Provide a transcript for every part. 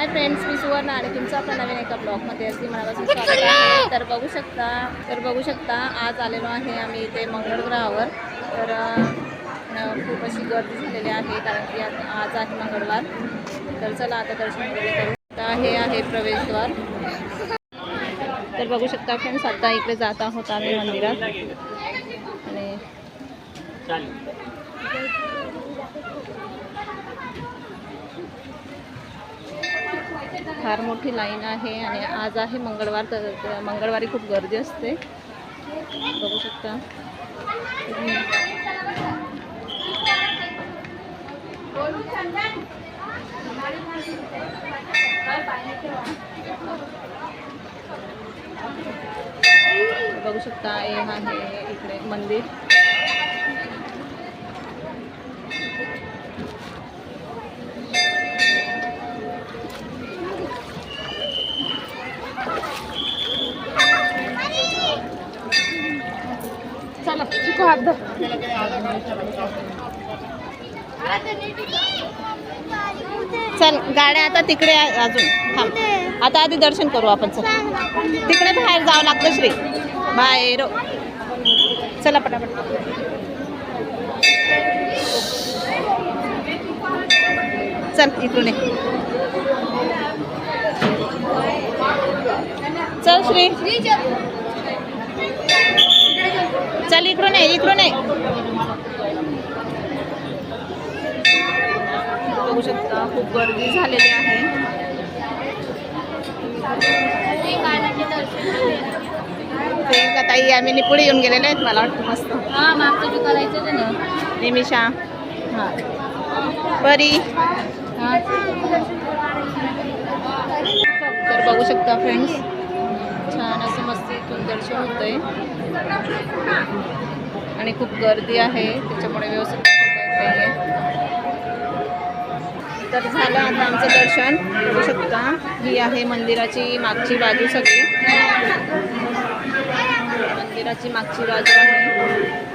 Hi friends मी सुवर्ण आणि तुमचं आपल्या नवीन एका ब्लॉगमध्ये अगदी मनापासून स्वागत आहे. तर बघू शकता तर बघू शकता आज आलेलो आहे आम्ही इथे मंगळग्रहावर. तर खूप अशी गर्दी झालेली आहे कारण की आज आज आहे मंगळवार. तर चला आता दर्शन वगैरे करू. आता हे आहे प्रवेशद्वार. तर बघू शकता फ्रेंड्स आता इकडे जात आहोत आम्ही मंदिरात. आणि फार मोठी लाईन आहे आणि आज आहे मंगळवार तर मंगळवारी खूप गर्दी असते. बघू शकता. बघू शकता हे आहे इकडे मंदिर. चला चिकू हात धर. चल गाड्या आता तिकडे आहे अजून. थांब. आता आधी दर्शन करू आपण चल. तिकडे बाहेर जावं लागतं श्री. बाहेर चला पटापट. चल इकडून ये. चल श्री. चल इकडून ये इकडून ये. बघू शकता खूप गर्दी झालेली आहे. ताई आम्ही पुढे येऊन गेलेले आहेत मला वाटतं मस्त. हा मागचं बी करायचं आहे ना निमिषा. हां. बरी. तर बघू शकता फ्रेंड्स छान असं मस्त इथून दर्शन होतंय. आणि खूप गर्दी आहे त्याच्यामुळे व्यवस्थित दाखवता येत तर झालं आता आमचं दर्शन. बघू शकता ही आहे मंदिराची मागची बाजू सगळी. मंदिराची मागची बाजू आहे.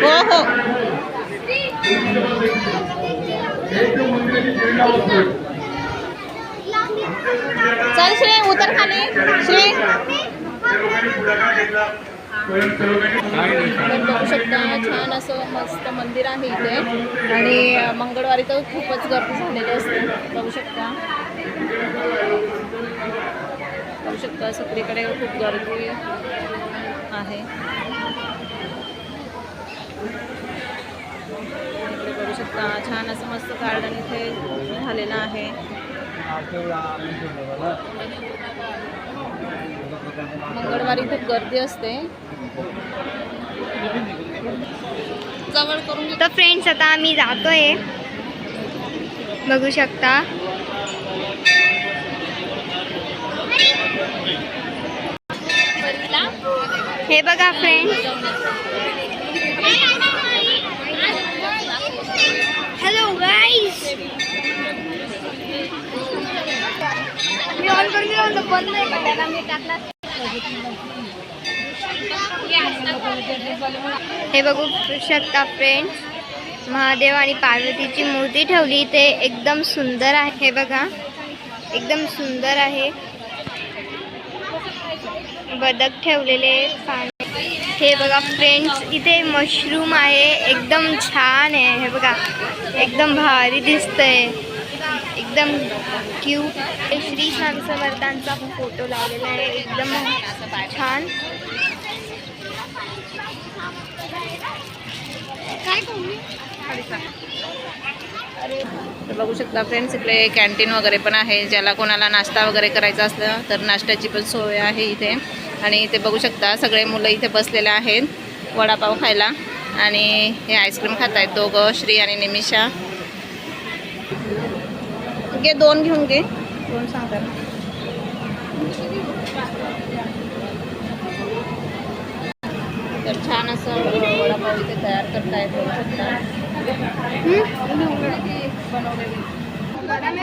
हो हो. चल श्री उतर खाली. श्री. छान असं मस्त मंदिर आहे इथे. आणि मंगळवारी तर खूपच गर्दी झालेली असते. बघू शकता. बघू शकता. सगळीकडे खूप गर्दी आहे. बघू शकता. छान असं मस्त गार्डन इथे झालेलं आहे. मंगळवारी खूप गर्दी असते. जवळ करून तर फ्रेंड्स आता आम्ही जातोय. बघू शकता. हे बघा फ्रेंड्स मी टाकला हे बघू शकता फ्रेंड्स महादेव आणि पार्वतीची मूर्ती ठेवली. ते एकदम सुंदर आहे. हे बघा एकदम सुंदर आहे. बदक ठेवलेले पाणी. हे बघा फ्रेंड्स इथे मशरूम आहे. एकदम छान आहे. हे बघा एकदम भारी दिसतंय. एकदम क्यूट श्री शांत समर्थांचा फोटो लावलेला आहे. एकदम छान. तर बघू शकता फ्रेंड्स इकडे कॅन्टीन वगैरे पण आहे. ज्याला कोणाला नाश्ता वगैरे करायचा असलं तर नाश्त्याची पण सोय आहे इथे. आणि इथे बघू शकता सगळे मुलं इथे बसलेले आहेत. वडापाव खायला. आणि हे आईस्क्रीम खात आहेत दोघं श्री आणि निमिषा. घे दोन घेऊन घे. दोन सांगता तर छान असं वडापाव इथे तयार बघू शकता.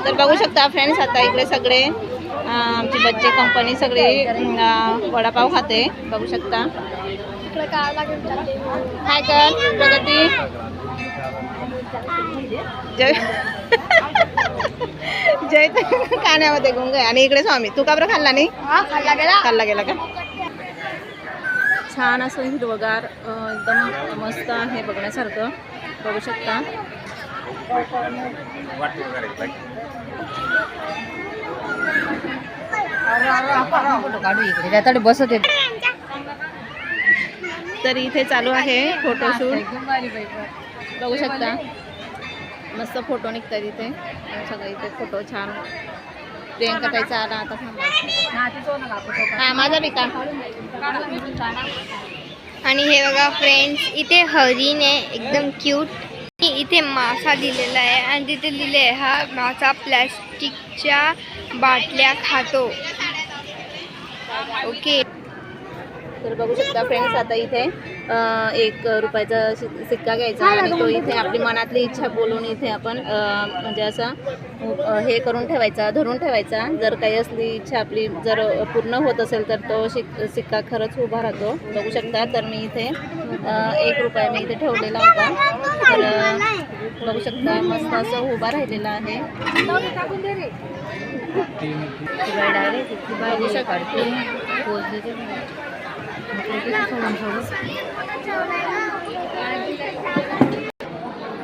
तर बघू शकता फ्रेंड्स आता इकडे सगळे अं, आमची बच्चे कंपनी सगळे अं, वडापाव खाते. बघू शकता. इकडे काय लागेल काय कर प्रगती. जय. मज्जा येते काण्यामध्ये गुंग आणि इकडे स्वामी तू का बरं खाल्ला नाही? खाल्ला गेला. खाल्ला गेला का? छान असं हिरवगार एकदम मस्त आहे बघण्यासारखं. बघू शकता. बसत येत तर इथे चालू आहे फोटोशूट बघू शकता. मस्त फोटो निघतात इथे. सगळं इथे फोटो छान. प्रियंका ताईचा आला आता हा माझा बी का आणि हे बघा फ्रेंड्स इथे हरिण आहे एकदम क्यूट इथे मासा दिलेला आहे. आणि तिथे लिहिले आहे हा मासा प्लॅस्टिकच्या बाटल्या खातो. ओके तर बघू शकता फ्रेंड्स आता इथे एक रुपयाचा सिक्का घ्यायचा आणि तो इथे आपली मनातली इच्छा बोलून इथे आपण म्हणजे असं हे करून ठेवायचा धरून ठेवायचा. जर काही असली इच्छा आपली जर पूर्ण होत असेल तर तो शिक सिक्का खरंच उभा राहतो. बघू शकता तर मी इथे एक रुपया मी इथे ठेवलेला होता. तर बघू शकता मस्त असं उभा राहिलेला आहे. बघू शकता.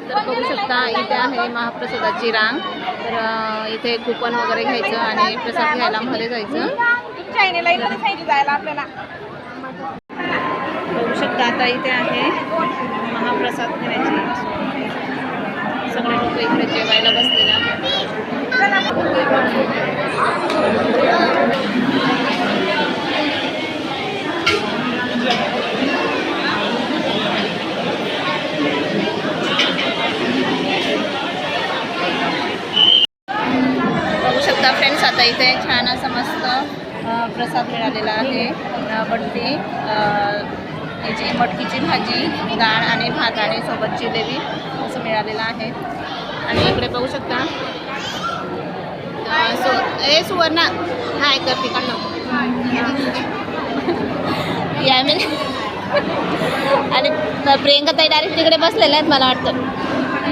तर बघू शकता इथे आहे महाप्रसादाची रांग. तर इथे कुपन वगैरे घ्यायचं आणि प्रसाद घ्यायला मध्ये जायचं. बघू शकता आता इथे आहे महाप्रसाद घ्यायचे. सगळे लोक इकडे जेवायला बसलेला आहेत बघू शकता फ्रेंड्स आता इथे छान असं मस्त प्रसाद मिळालेला आहे. अ, बट्टी याची मटकीची भाजी डाळ आणि भात आणि सोबत जिलेबी असं मिळालेलं आहे. आणि इकडे बघू शकता. सो ए सुवर्णा. हाय कर तिकडनं या मी. आणि प्रियंका ताई डायरेक्ट तिकडे बसलेल्या आहेत मला वाटतं.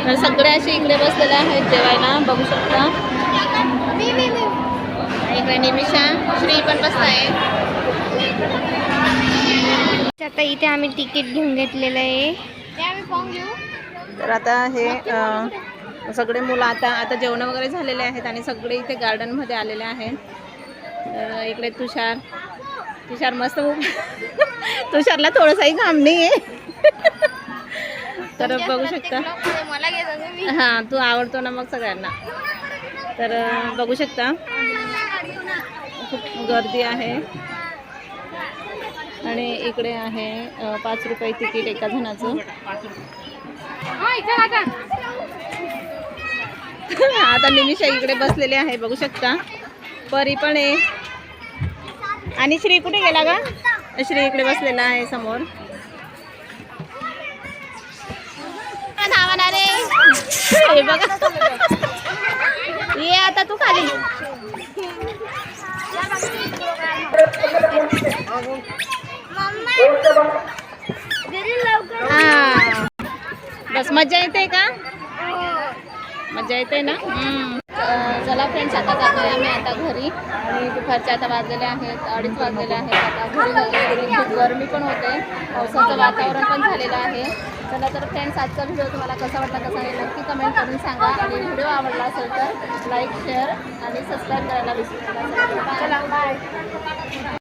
तर सगळे असे इकडे बसलेले आहेत जेवायला बघू शकता. निमिषा श्री पण बसत आहे. आता इथे आम्ही तिकीट घेऊन घेतलेलं आहे. तर आता हे सगळे मुलं आता आता जेवण वगैरे झालेले आहेत आणि सगळे इथे गार्डनमध्ये आलेले आहेत. तर इकडे तुषार तुषार मस्त उभ- तुषारला थोडंसंही काम नाही आहे तर बघू शकता. मला घेत हां तू आवडतो ना मग सगळ्यांना. तर बघू शकता. खूप गर्दी आहे. आणि इकडे आहे पाच रुपये तिकीट एका जणाचं. आता निमिषा इकडे बसलेले आहे बघू शकता. परी पण आहे. आणि श्री कुठे गेला का श्री इकडे बसलेला आहे समोर. हे बघा. ये आता तू खाली. हा. बस मजा येते का? मजा येते ना? चला फ्रेंड्स आता जातोय आम्ही आता घरी. आणि आता वाजलेले आहेत अडीच वाजलेले आहेत. आता घरी जातोय खूप गरमी पण होते. पावसाचं वातावरण पण झालेलं आहे. चला तर फ्रेंड्स आजचा व्हिडिओ तुम्हाला कसा वाटला कसा नाही नक्की कमेंट करून सांगा. आणि व्हिडिओ आवडला असेल तर लाईक शेअर आणि सबस्क्राईब करायला विसरू नका. चला बाय